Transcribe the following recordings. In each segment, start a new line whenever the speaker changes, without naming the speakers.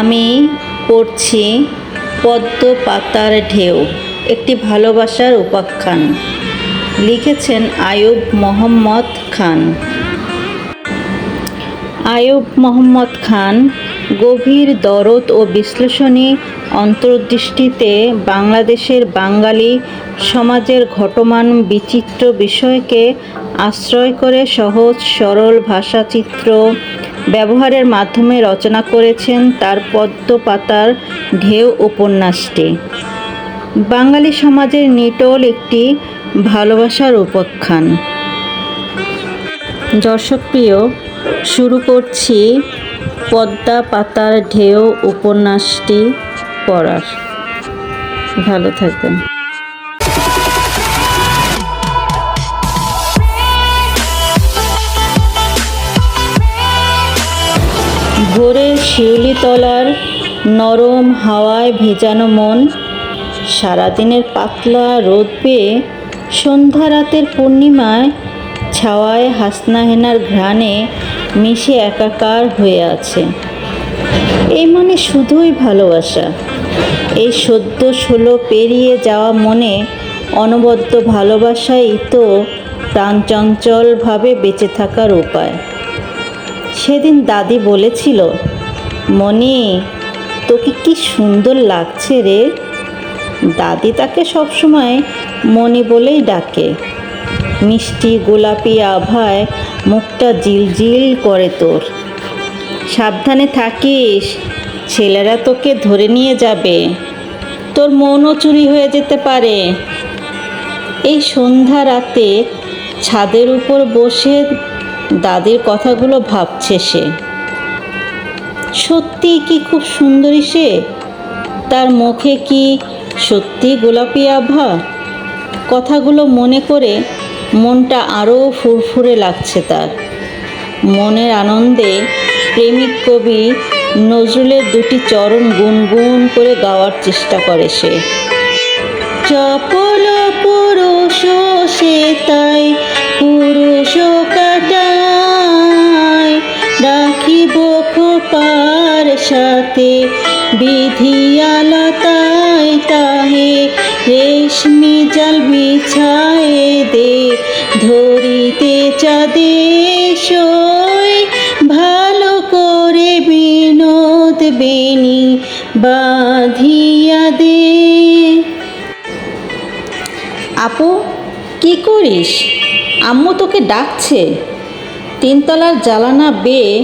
আমি পড়ছি পদ্ম পাতার ঢেউ, একটি ভালোবাসার উপাখ্যান। লিখেছেন আয়ুব মোহাম্মদ খান। আয়ুব মোহাম্মদ খান গভীর দরদ ও বিশ্লেষণী অন্তর্দৃষ্টিতে বাংলাদেশের বাঙালি সমাজের ঘটমান বিচিত্র বিষয়কে আশ্রয় করে সহজ, সরল ভাষাচিত্র ব্যবহারের মাধ্যমে রচনা করেছেন তার পদ্ম পাতার ঢেউ উপন্যাসটি। বাঙালি সমাজের নিটল একটি ভালোবাসার উপাখ্যান। দর্শকপ্রিয় শুরু করছি পদ্মা পাতার ঢেউ উপন্যাসটি পড়ার। ভালো থাকবেন। ভোরের শিউলিতলার নরম হাওয়ায় ভেজানো মন, সারাদিনের পাতলা রোদ পেয়ে সন্ধ্যা রাতের পূর্ণিমায় ছাওয়ায় হাসনাহেনার ঘ্রাণে মিশে একাকার হয়ে আছে। এই মানে শুধুই ভালোবাসা। এই সদ্য ষোলো পেরিয়ে যাওয়া মনে অনবদ্য ভালোবাসাই তো প্রাণচঞ্চলভাবে বেঁচে থাকার উপায়। সেদিন দাদি বলেছিল মনি তোকে কি সুন্দর লাগছে রে? দাদি তাকে সবসময় মনি বলেই ডাকে। মিষ্টি গোলাপি আভায় মুখটা জিলজিল করে তোর। সাবধানে থাকিস, ছেলেরা তোকে ধরে নিয়ে যাবে। তোর মনও চুরি হয়ে যেতে পারে। এই সন্ধ্যা রাতে ছাদের উপর বসে দাদির কথাগুলো ভাবছে সে। সত্যি কি খুব সুন্দরী সে? তার মুখে কি সত্যি গোলাপি আভা? কথাগুলো মনে করে মনটা আরও ফুরফুরে লাগছে তার। মনের আনন্দে প্রেমিক কবি নজরুলের দুটি চরণ গুনগুন করে গাওয়ার চেষ্টা করে সে। চপল পুরুষ সে তাই পুরুষ কাটায় রাখিব খোপার সাথে বিধিয়ালতায় তাহে, রেশমি জাল বিছায় দে, ধরিতে চাঁদে সই, ভালো করে বিনোদ বেনি বাঁধিয়া দে। আপু, কি করিস? আম্মু তোকে ডাকছে। তিনতলার জ্বালানা বেয়ে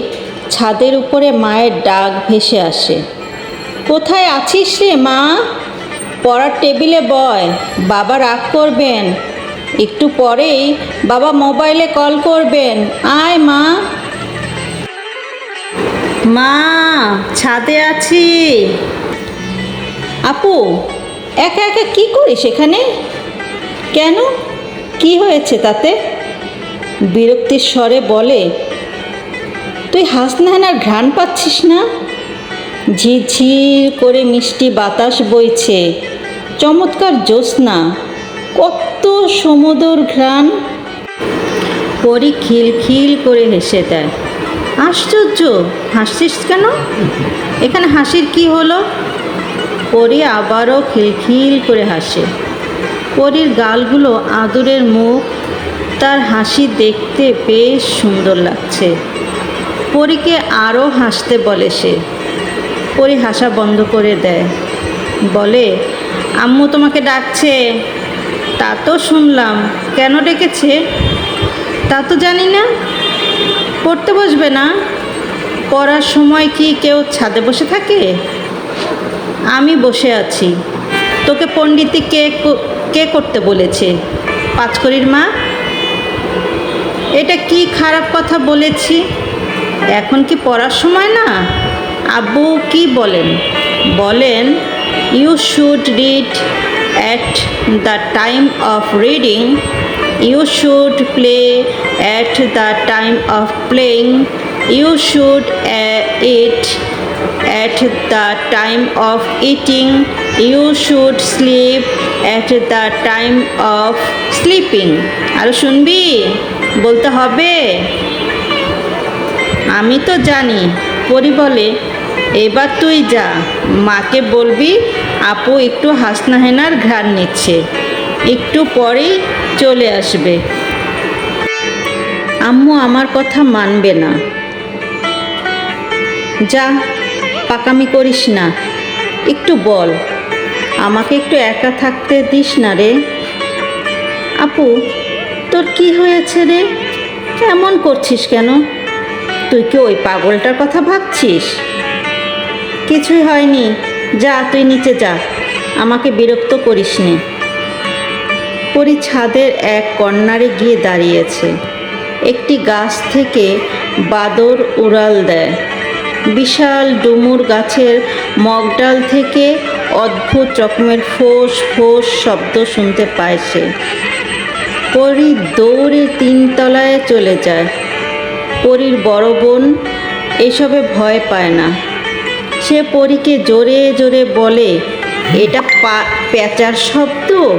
ছাদের উপরে মায়ের ডাক ভেসে আসে। কোথায় আছিস রে মা? পড়ার টেবিলে বয়, বাবা রাগ করবেন। একটু পরেই বাবা মোবাইলে কল করবেন। আয় মা। মা, ছাদে আছি। আপু, একা একা কি করিস এখানে? কেন? কি হয়েছে তাতে? বিরক্তির স্বরে বলে তুই হাসনাহানার ঘ্রাণ পাচ্ছিস না? ঝিরঝির করে মিষ্টি বাতাস বইছে, চমৎকার জ্যোৎস্না, কত সমুদর ঘ্রাণ। পরি খিলখিল করে হেসে দেয়, আশ্চর্য, হাসছিস কেন? এখানে হাসির কি হলো? পরি আবারও খিলখিল করে হাসে, পরীর গালগুলো আদুরের মুখ, তার হাসি দেখতে বেশ সুন্দর লাগছে। পরীকে আরও হাসতে বলে সে। পরি হাসা বন্ধ করে দেয়। বলে, আম্মু তোমাকে ডাকছে। তা তো শুনলাম। কেন ডেকেছে? তা তো জানি না। পড়তে বসবে না। পড়ার সময় কি কেউ ছাদে বসে থাকে? আমি বসে আছি। তোকে পণ্ডিতি কে, ক- করতে বলেছে? পাঁচকড়ির মা? এটা কি খারাপ কথা বলেছি? এখন কি পড়ার সময় না? আব্বু কি বলেন? বলেন you should read at the time of reading you should play at the time of playing you should eat at the time of eating. You should sleep at the time of sleeping. আরও শুনবি? বলতে হবে। আমি তো জানি, পরি বলে, এবার তুই যা, মাকে বলবি, আপু একটু হাসনা হেনার ঘ্রাণ নিচ্ছে, একটু পরেই চলে আসবে। আম্মু আমার কথা মানবে না। যা, পাকামি করিস না, একটু বল, আমাকে একটু একা থাকতে দিস না রে। আপু, তোর কি হয়েছে রে? এমন করছিস কেন? তুই কি ওই পাগলটার কথা ভাবছিস? কিছুই হয়নি। যা, তুই নিচে যা। আমাকে বিরক্ত করিস নে পরি ছাদের এক কর্নারে গিয়ে দাঁড়িয়েছে। একটি গাছ থেকে বাদর উড়াল দেয়। বিশাল ডুমুর গাছের মগডাল থেকে অদ্ভুত রকমের ফোঁস ফোঁস শব্দ শুনতে পায় সে। পরি দৌড়ে তিনতলায় চলে যায়। পরীর বড় বোন এসবে ভয় পায় না। সে পরীকে জোরে জোরে বলে, এটা প্যাঁচার শব্দ?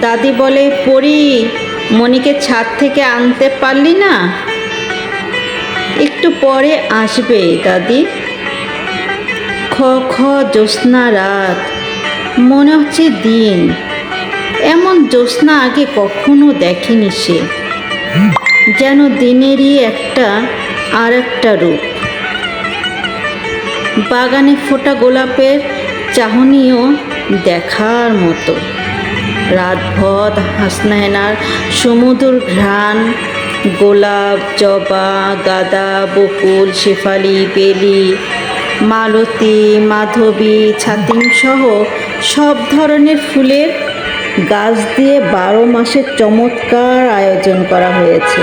দাদি বলে, পরি, মণিকে ছাদ থেকে আনতে পারলি না? একটু পরে আসবে দাদি। খ খ, জ্যোৎস্না রাত। মনে হচ্ছে দিন। এমন জ্যোৎস্না আগে কখনো দেখেনি সে। যেন দিনেরই একটা আর একটা রূপ। বাগানে ফোটা গোলাপের চাহনিও দেখার মতো। রাতভর হাসনায়নার সমুদ্র ঘ্রাণ, গোলাপ, জবা, গাঁদা, বকুল, শেফালি, বেলি, মালতী, মাধবী ছাতিম সহ সব ধরনের ফুলের গাছ দিয়ে বারো মাসের চমৎকার আয়োজন করা হয়েছে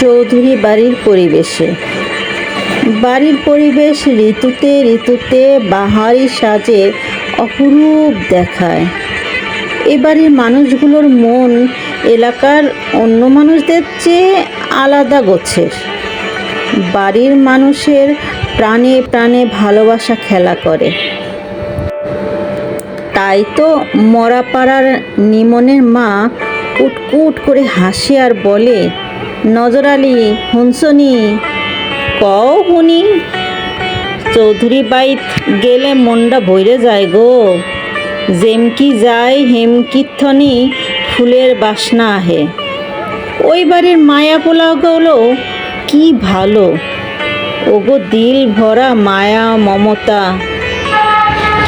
চৌধুরী বাড়ির পরিবেশে। বাড়ির পরিবেশ ঋতুতে ঋতুতে বাহারি সাজে অপরূপ দেখায়। এ বাড়ির মানুষগুলোর মন এলাকার অন্য মানুষদের চেয়ে আলাদা গোছের। বাড়ির মানুষের প্রাণে প্রাণে ভালোবাসা খেলা করে। তাই তো মরাপাড়ার নিমনের মা কুটকুট করে হাসে আর বলে, নজর আলী, হুনসনি, কও হুনি, চৌধুরী বাইত গেলে মনটা ভইরে যায় গো। যেমকি যায় হেমকিথনি ফুলের বাসনা আহে। ওই বাড়ির মায়া পোলাগুলো কি ভালো। ওগো দিল ভরা মায়া, মমতা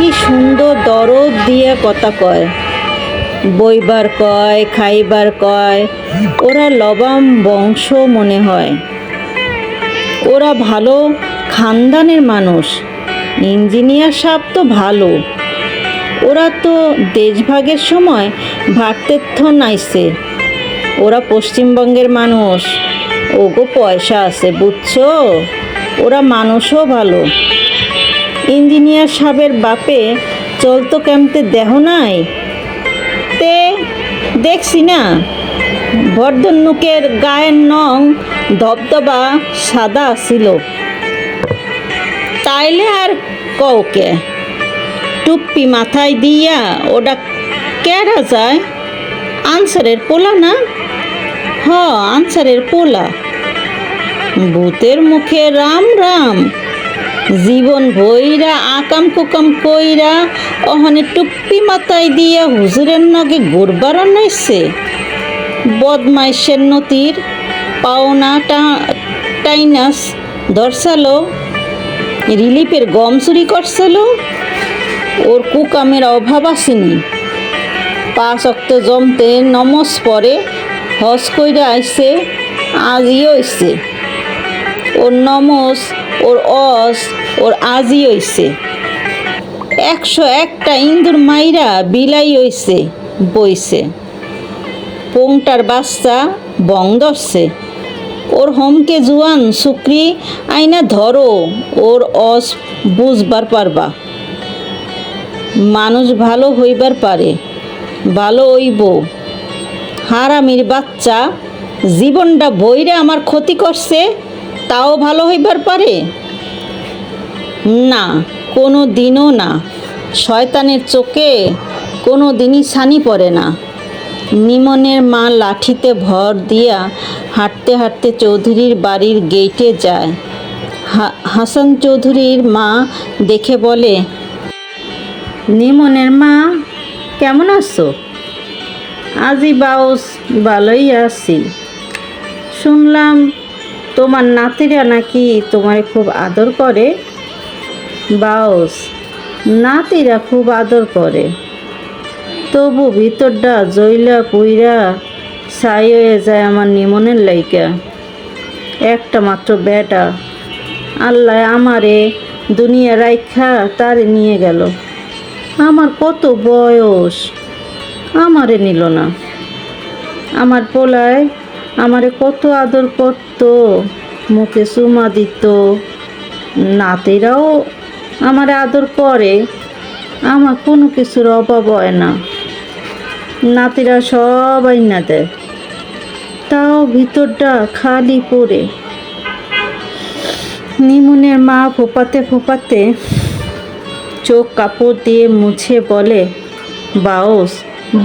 কি সুন্দর দরদ দিয়ে কথা কয়। বইবার কয়, খাইবার কয়, ওরা লবাম বংশ মনে হয়। ওরা ভালো খানদানের মানুষ, ইঞ্জিনিয়ার সাহেব তো ভালো। ওরা তো দেশভাগের সময় ভারতের নাইছে ওরা পশ্চিমবঙ্গের মানুষ। ওগো পয়সা আছে, বুঝছ? ওরা মানুষও ভালো। ইঞ্জিনিয়ার সাহেবের বাপে চলতো কেমতে দেহ নাই? তে, দেখছি না। বর্ধন্নুকের গায়ের নং ধবধবা সাদা ছিল। তাইলে আর কওকে টুপ্পি মাথায় দিয়া ওটা কেরা যায় আনসারের পোলা না? হ, আনসারের পোলা। ভূতের মুখে রাম রাম। জীবন ভইরা, আকাম কুকাম কইরা, অহনে টুপ্পি মাথায় দিয়া হুজুরের নগে গোরবার নাইছে বদমাইশের নতির পাওনা টাইনাস ধরসালো রিলিফের গম চুরি করছিল, ওর কুকামের অভাব আসেনি। পাঁচ অক্ত জমতে নমস পরে হজ কইরা আইছে আজিও হইছে। ওর নমস ওর অস, ওর আজি হইছে। একশো একটা ইন্দুর মাইরা বিলাই হইছে, বইছে। পোংটার বাচ্চা বং ধরছে। ওর হোমকে জুয়ান শুক্রি, আইনা ধরো, ওর অস বুঝবার পারবা। মানুষ ভালো হইবার পারে, ভালো হইব। হারামির বাচ্চা, জীবনটা বইরে আমার ক্ষতি করছে। তাও ভালো হইবার পারে? না, কোনো দিনও না। শয়তানের চোখে কোনো দিনই ছানি পড়ে না। নিমনের মা লাঠিতে ভর দিয়া হাঁটতে হাঁটতে চৌধুরীর বাড়ির গেটে যায়। হাসান চৌধুরীর মা দেখে বলে, নিমনের মা, কেমন আছো? আজি বাউস ভালোই আছি। শুনলাম তোমার নাতিরা নাকি তোমারে খুব আদর করে? বাউস, নাতিরা খুব আদর করে। তবু ভিতরটা জইলা পুইরা ছাই হয়ে যায় আমার নিমনের লাইকা একটা মাত্র বেটা। আল্লাহ আমারে দুনিয়া রাইখা তার নিয়ে গেল। আমার কত বয়স? আমারে নিল না। আমার পোলায় আমারে কত আদর করত, মুখে চুমা দিত। নাতিরাও আমারে আদর করে, আমার কোনো কিছুর অভাব হয় না। নাতিরা সবাই না দেয়, তাও ভিতরটা খালি পড়ে। নিমুনের মা ফোপাতে ফোপাতে চোখ কাপড় দিয়ে মুছে বলে, বাউস,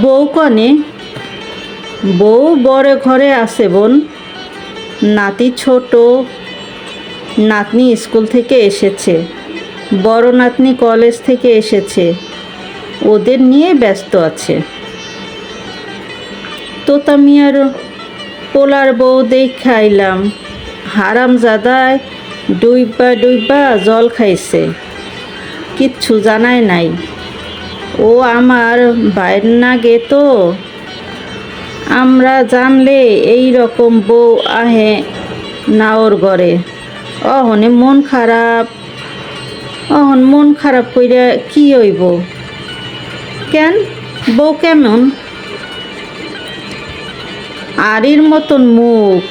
বউ কনে? বউ বড় ঘরে আছে বোন। নাতি ছোট। নাতনি স্কুল থেকে এসেছে। বড় নাতনি কলেজ থেকে এসেছে। ওদের নিয়ে ব্যস্ত আছে। তোতা মিয়ার পোলার বউ দেখাইলাম হারাম জাদায় ডুইবা ডুইবা জল খাইছে। কিচ্ছু জানাই নাই। ও আমার বাইর না গে তো আমরা জানলে এই রকম বউ আহে না ওর ঘরে। অহনে মন খারাপ, অহন মন খারাপ কইরা কি হইব? কেন? বউ কেমন? আরির মতন মুখ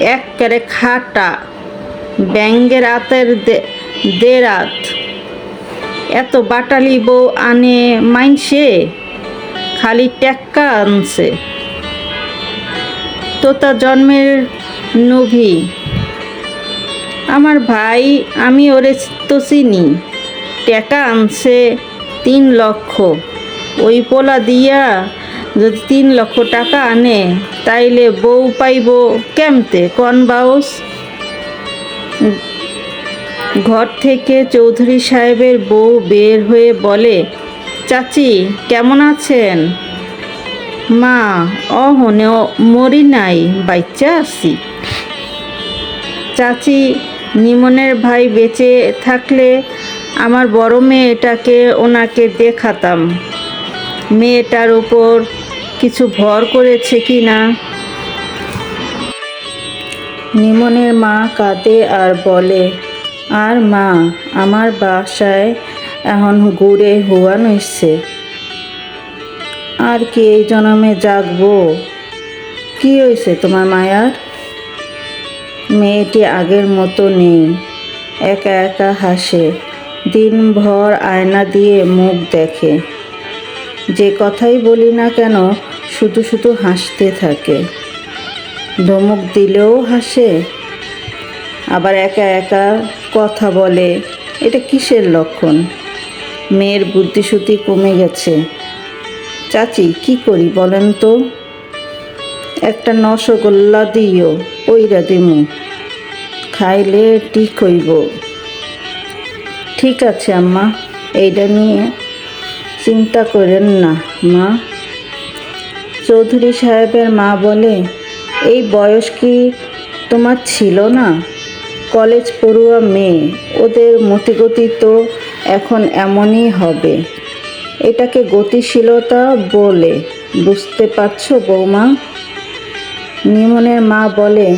একবারে খাটা, ব্যাঙ্গের আতের দেরাত। এত বাটালি বউ আনে মাইনসে, খালি টেক্কা আনছে। তোতা জন্মের নভি। আমার ভাই, আমি ওরে তো চিনি। টাকা আনছে তিন লক্ষ। ওই পোলা দিয়া যদি তিন লক্ষ টাকা আনে, তাইলে বউ পাইব কেমতে? কন বাউস? ঘর থেকে চৌধুরী সাহেবের বউ বের হয়ে বলে, চাচি, কেমন আছেন? মা অহনে মরি নাই, বাচ্চা আছি। চাচি, নিমনের ভাই বেঁচে থাকলে আমার বড় মেয়েটাকে ওনাকে দেখাতাম। মেয়েটার উপর কিছু ভর করেছে কি না? নিমনের মা কাঁদে আর বলে, আর মা, আমার বাসায় এখন ঘুরে হুয়া নইছে। আর কি এই জন্মে জাগবো? কি হয়েছে তোমার মায়ার? মেয়েটি আগের মতো নেই, একা একা হাসে, দিনভর আয়না দিয়ে মুখ দেখে। যে কথাই বলি না কেন, শুধু শুধু হাসতে থাকে। ধমক দিলেও হাসে, আবার একা একা কথা বলে, এটা কিসের লক্ষণ? মেয়ের বুদ্ধিশুদ্ধি কমে গেছে। চাচি, কি করি বলেন তো? একটা নসগোল্লা দিও ওইরা দিমু। খাইলে ঠিক হইব। ঠিক আছে, আম্মা এইটা নিয়ে চিন্তা করেন না, মা। চৌধুরী সাহেবের মা বলে, এই বয়স কি তোমার ছিল না? কলেজ পড়ুয়া মেয়ে, ওদের মতিগতি তো এখন এমনই হবে। এটাকে গতিশীলতা বলে। বুঝতে পারছ, বৌমা? নিমনের মা বলে,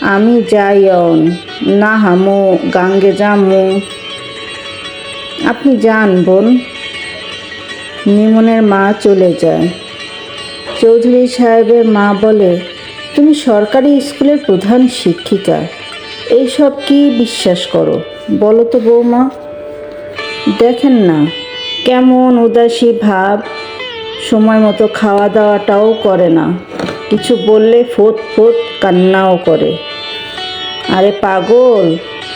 আমি যাই অন। না হামু, গাঙ্গে যামু। আপনি যান, বোন। নিমনের মা চলে যায়। চৌধুরী সাহেবের মা বলে, তুমি সরকারি স্কুলের প্রধান শিক্ষিকা। এইসব কি বিশ্বাস করো? বলো তো, বৌমা। দেখেন না কেমন উদাসী ভাব, সময় মতো খাওয়া দাওয়াটাও করে না। কিছু বললে ফোট ফোট কান্নাও করে। আরে পাগল,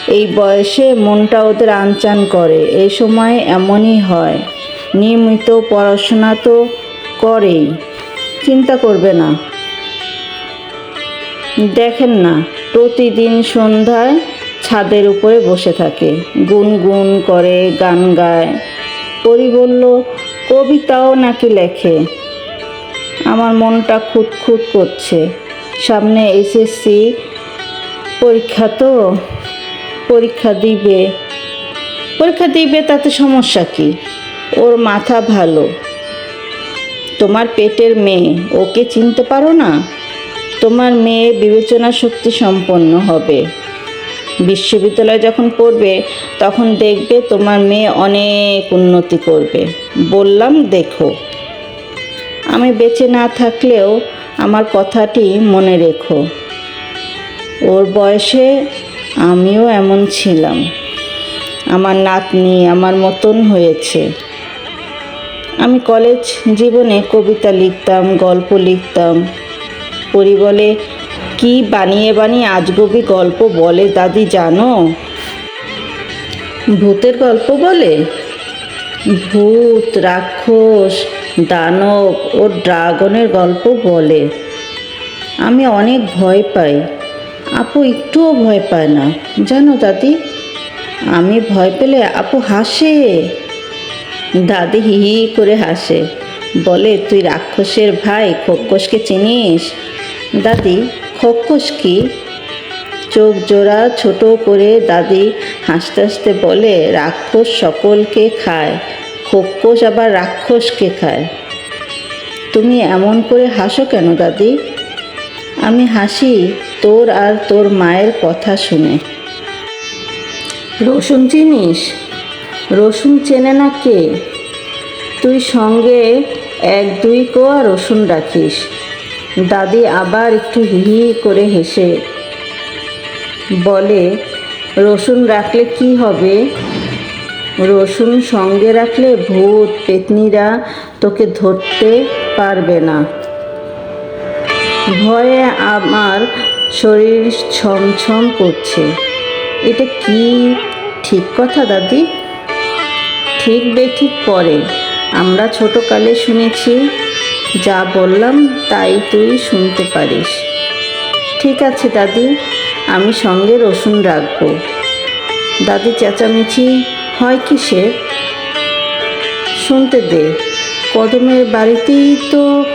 এই বয়সে মনটা ওদের আনচান করে এই সময় এমনই হয়। নিয়মিত পড়াশোনা তো করেই, চিন্তা করবে না। দেখেন না, প্রতিদিন সন্ধ্যায় ছাদের উপরে বসে থাকে। গুনগুন করে গান গায়। পরি বলল কবিতাও নাকি লেখে। আমার মনটা খুঁতখুত করছে। সামনে এসএসসি পরীক্ষা তো, পরীক্ষা দিবে। পরীক্ষা দিবে তাতে সমস্যা কি? ওর মাথা ভালো। তোমার পেটের মেয়ে, ওকে চিনতে পারো না? তোমার মেয়ে বিবেচনা শক্তি সম্পন্ন হবে। বিশ্ববিদ্যালয়ে যখন পড়বে, তখন দেখবে তোমার মেয়ে অনেক উন্নতি করবে। বললাম, দেখো। আমি বেঁচে না থাকলেও আমার কথাটি মনে রেখো। ওর বয়সে আমিও এমন ছিলাম। আমার নাতনি আমার মতন হয়েছে। আমি কলেজ জীবনে কবিতা লিখতাম, গল্প লিখতাম। পরি বলে কি বানিয়ে বানিয়ে আজগবি গল্প বলে, দাদি জানো? ভূতের গল্প বলে? ভূত, রাক্ষস, দানব ও ড্রাগনের গল্প বলে। আমি অনেক ভয় পাই। আপু একটুও ভয় পায় না। জানো দাদি? আমি ভয় পেলে আপু হাসে। দাদি হি হি করে হাসে। বলে, তুই রাক্ষসের ভাই, খোকসকে চিনিস? দাদি খোকস কি চোখ জোড়া ছোট করে দাদি হাসতে হাসতে বলে, রাক্ষস সকলকে খায়, খোকস আবার রাক্ষসকে খায়। তুমি এমন করে হাসো কেন দাদি? আমি হাসি তোর আর তোর মায়ের কথা শুনে। রসুন চিনিস? রসুন চেনে না কে? তুই সঙ্গে এক দুই কোয়া রসুন রাখিস। দাদি আবার একটু হি করে হেসে বলে, রসুন রাখলে কি হবে? রসুন সঙ্গে রাখলে ভূত পেতনিরা তোকে ধরতে পারবে না। ভয়ে আমার শরীর ছমছম করছে। এটা কি ঠিক কথা দাদি? ঠিক বেঠিক পরে। আমরা ছোটকালে শুনেছি যা বললাম তাই তুই শুনতে পারিস। ঠিক আছে, দাদি, আমি সঙ্গে রসুন রাখব। দাদি চেঁচামেচি, হয় কিসের শুনতে দে, কদমের বাড়িতেই তো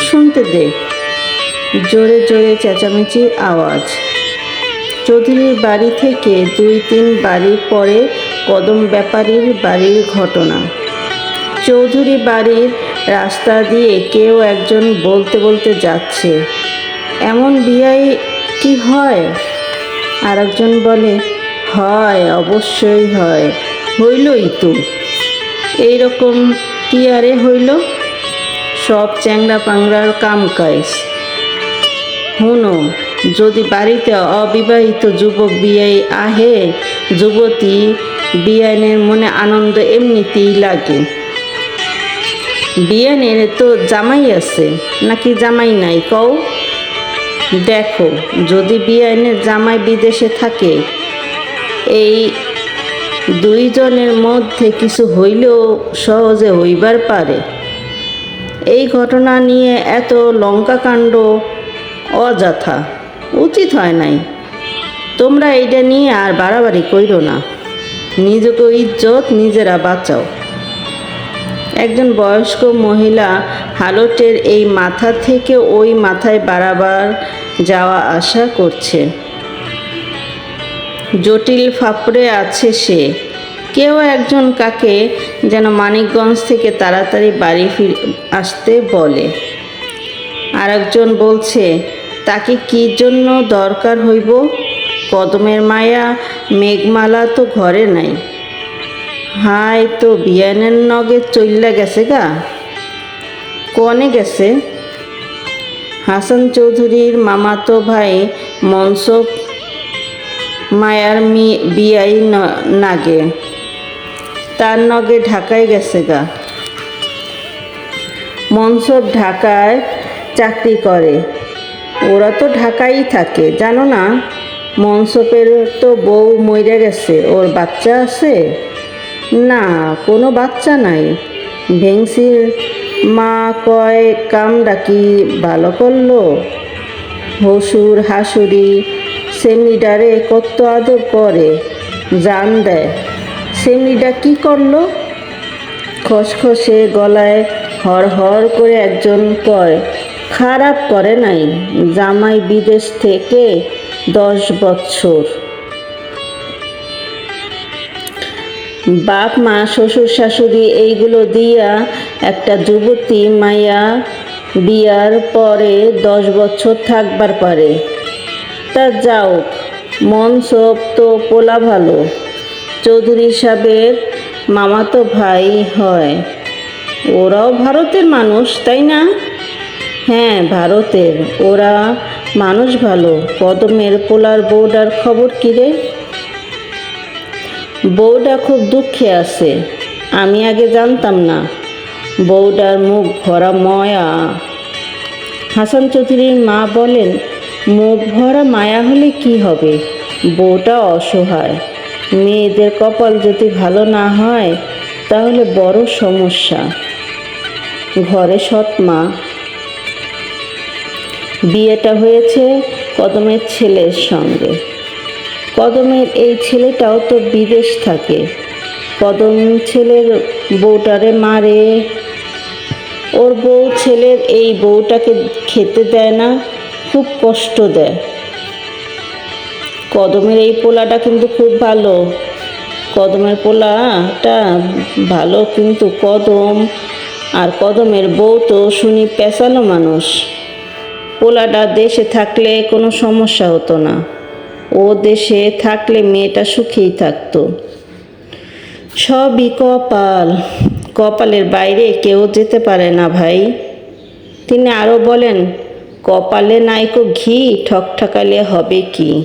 শুনতে দে। জোরে জোরে চেঁচামেচি আওয়াজ। চৌধুরীর বাড়ি থেকে দুই তিন বাড়ি পরে কদম ব্যাপারীর বাড়ির ঘটনা। চৌধুরী বাড়ির রাস্তা দিয়ে কেউ একজন বলতে বলতে যাচ্ছে। এমন বিয়াই কি হয়? আর একজন বলে, হয়, অবশ্যই হয়। হইলই তো। এইরকম কি আরে হইল? সব চ্যাংড়া পাংড়ার কাম কাজ হুনো, যদি বাড়িতে অবিবাহিত যুবক বিয়াই আহে, যুবতী বিয়ানের মনে আনন্দ এমনিতেই লাগে। বিয়ানের তো জামাই আছে, নাকি জামাই নাই? কও। দেখো, যদি বিয়ানের জামাই বিদেশে থাকে, এই দুইজনের মধ্যে কিছু হইলেও সহজে হইবার পারে। এই ঘটনা নিয়ে এত লঙ্কাকাণ্ড অযথা, উচিত হয় নাই। তোমরা এটা নিয়ে আর বাড়াবাড়ি কইরো না। নিজেকে ইজ্জত নিজেরা বাঁচাও। একজন বয়স্ক মহিলা হালটের এই মাথা থেকে ওই মাথায় বাড়াবার যাওয়া আসা করছে। জটিল ফাপড়ে আছে সে। কেউ একজন কাকে যেন মানিকগঞ্জ থেকে তাড়াতাড়ি বাড়ি ফির, আসতে বলে। আরেকজন বলছে, তাকে কি জন্য দরকার হইব? কদমের মায়া, মেঘমালা তো ঘরে নাই। হাই তো বিয়ানের নগে চইল্লা গেছে গা। কনে গেছে? হাসান চৌধুরীর মামাতো ভাই মনসব মায়ার মি বিয়াই নাগে। তার নগে ঢাকায় গেছে গা। মনসব ঢাকায় চাকরি করে। ওরা তো ঢাকাই থাকে, জানো না? মনসপের তো বউ মরে গেছে, ওর বাচ্চা আছে? না, কোনো বাচ্চা নাই। ভেংসির মা কয় কাম ডাকি ভালো করল? হসুর হাসুরি সেমনিডারে কত আদর করে। জান দেয় সেমনিডা কি করল? খসখসে গলায় হর হর করে একজন কয়, খারাপ করে নাই। জামাই বিদেশ থেকে দশ বছর বাপ, মা, শ্বশুর, শাশুড়ি এইগুলো দিয়া একটা যুবতী মায়া বিয়ার পরে দশ বছর থাকবার পারে। তা যাও, মন সব তো পোলা ভালো। চৌধুরী সাহেবের মামাতো ভাই হয়। ওরাও ভারতের মানুষ, তাই না? হ্যাঁ ভারতের। ওরা মানুষ ভালো। কদমের পোলার বোর্ডার খবর কী রে? বউটা খুব দুঃখে আছে, আমি আগে জানতাম না। বউটার মুখ ভরা ময়া। হাসান চৌধুরীর মা বলেন, মুখ ভরা মায়া হলে কি হবে? বউটা অসহায়। মেয়েদের কপাল যদি ভালো না হয়, তাহলে বড় সমস্যা। ঘরে সৎ মা। বিয়েটা হয়েছে কদমের ছেলের সঙ্গে। কদমের এই ছেলেটাও তো বিদেশ থাকে। কদম ছেলের বউটারে মারে। ওর বউ ছেলের এই বউটাকে খেতে দেয় না, খুব কষ্ট দেয়। কদমের এই পোলাটা কিন্তু খুব ভালো। কদমের পোলাটা ভালো কিন্তু কদম আর কদমের বউ তো শুনি পেঁচালো মানুষ। পোলাটা দেশে থাকলে কোনো সমস্যা হতো না। ও দেশে থাকলে মেয়েটা সুখেই থাকত। সবই কপাল। কপালের বাইরে কেউ যেতে পারে না ভাই। তিনি আরও বলেন, কপালে নাইকো ঘি, ঠকঠকালে হবে কি?